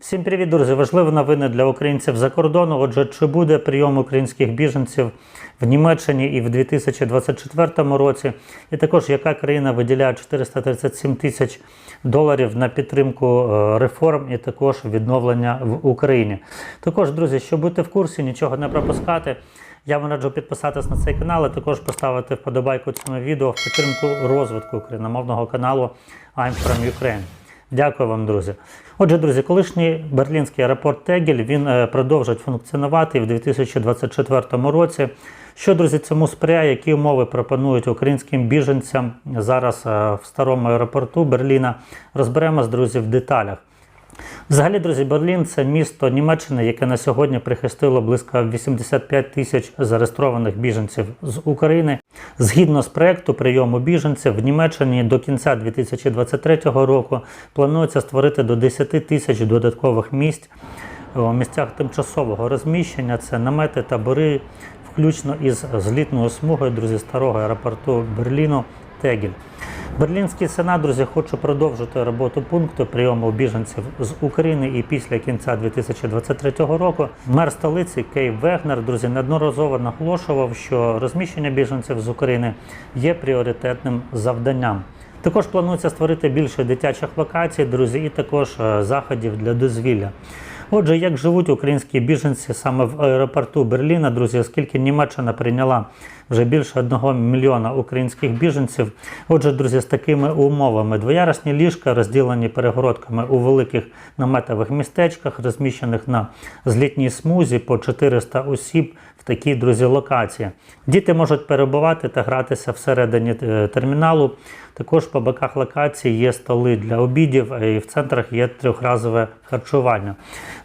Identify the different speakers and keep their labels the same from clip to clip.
Speaker 1: Всім привіт, друзі! Важливі новини для українців за кордону. Отже, чи буде прийом українських біженців в Німеччині і в 2024 році? І також яка країна виділяє 437 тисяч доларів на підтримку е, реформ і також відновлення в Україні? Також, друзі, щоб бути в курсі, нічого не пропускати. Я вам раджу підписатись на цей канал, і також поставити вподобайку цьому відео в підтримку розвитку україномовного каналу I'm from Ukraine. Дякую вам, друзі. Отже, друзі, колишній берлінський аеропорт Тегель він е, продовжить функціонувати в 2024 році. Що, друзі, цьому сприяє, які умови пропонують українським біженцям зараз е, в старому аеропорту Берліна? Розберемось, друзі, в деталях. Взагалі, друзі, Берлін це місто Німеччини, яке на сьогодні прихистило близько 85 тисяч зареєстрованих біженців з України. Згідно з проекту прийому біженців в Німеччині до кінця 2023 року планується створити до 10 тисяч додаткових місць у місцях тимчасового розміщення. Це намети, табори, включно із злітною смугою, друзі, старого аеропорту Берліну Тегель. Берлінський сенат, друзі, хоче продовжити роботу пункту прийому біженців з України і після кінця 2023 року. Мер столиці Кей Вегнер, друзі, неодноразово наголошував, що розміщення біженців з України є пріоритетним завданням. Також планується створити більше дитячих локацій, друзі, і також е, заходів для дозвілля. Отже, як живуть українські біженці саме в аеропорту Берліна, друзі, оскільки Німеччина прийняла вже більше одного мільйона українських біженців. Отже, друзі, з такими умовами двоярусні ліжка розділені перегородками у великих наметових містечках, розміщених на злітній смузі по 400 осіб в такій друзі локації. Діти можуть перебувати та гратися всередині е, терміналу. Також по боках локації є столи для обідів, і в центрах є трьохразове харчування.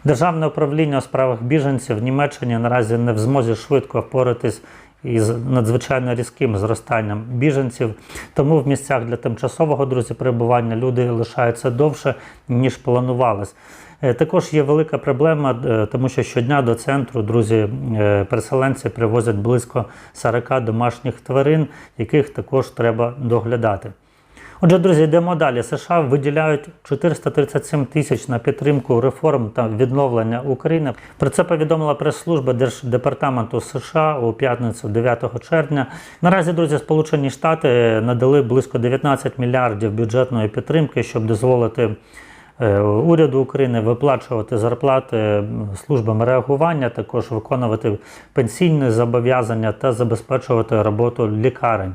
Speaker 1: Державне управління у справах біженців в Німеччині наразі не в змозі швидко впоратись із надзвичайно різким зростанням біженців. Тому в місцях для тимчасового друзі перебування люди лишаються довше ніж планувалось. Е, Також є велика проблема, е, тому що щодня до центру друзі е, привозять близько 40 домашніх тварин, яких також треба доглядати. Отже, друзі, йдемо далі. США виділяють 437 тисяч на підтримку реформ та відновлення України. Про це повідомила прес-служба Держдепартаменту США у п'ятницю 9 червня. Наразі, друзі, Сполучені Штати надали близько 19 мільярдів бюджетної підтримки, щоб дозволити. е, Уряду України виплачувати зарплати службам реагування, також виконувати пенсійні зобов'язання та забезпечувати роботу лікарень.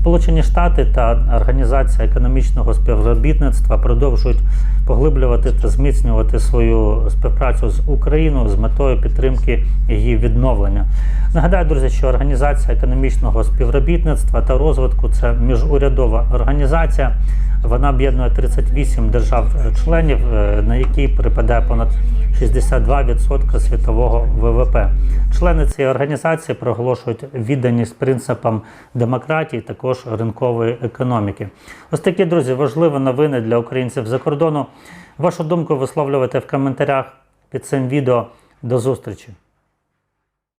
Speaker 1: Сполучені Штати та Організація економічного співробітництва продовжують поглиблювати та зміцнювати свою співпрацю з Україною з метою підтримки її відновлення. Нагадаю, друзі, що Організація економічного співробітництва та розвитку це міжурядова організація. Вона об'єднує 38 держав-членів, е, на які припадає понад 62% світового ВВП. Члени цієї організації проголошують відданість принципам демократії, також ринкової економіки. Ось такі друзі, важливі новини для українців за кордону. Вашу думку висловлювайте в коментарях під цим відео. До зустрічі!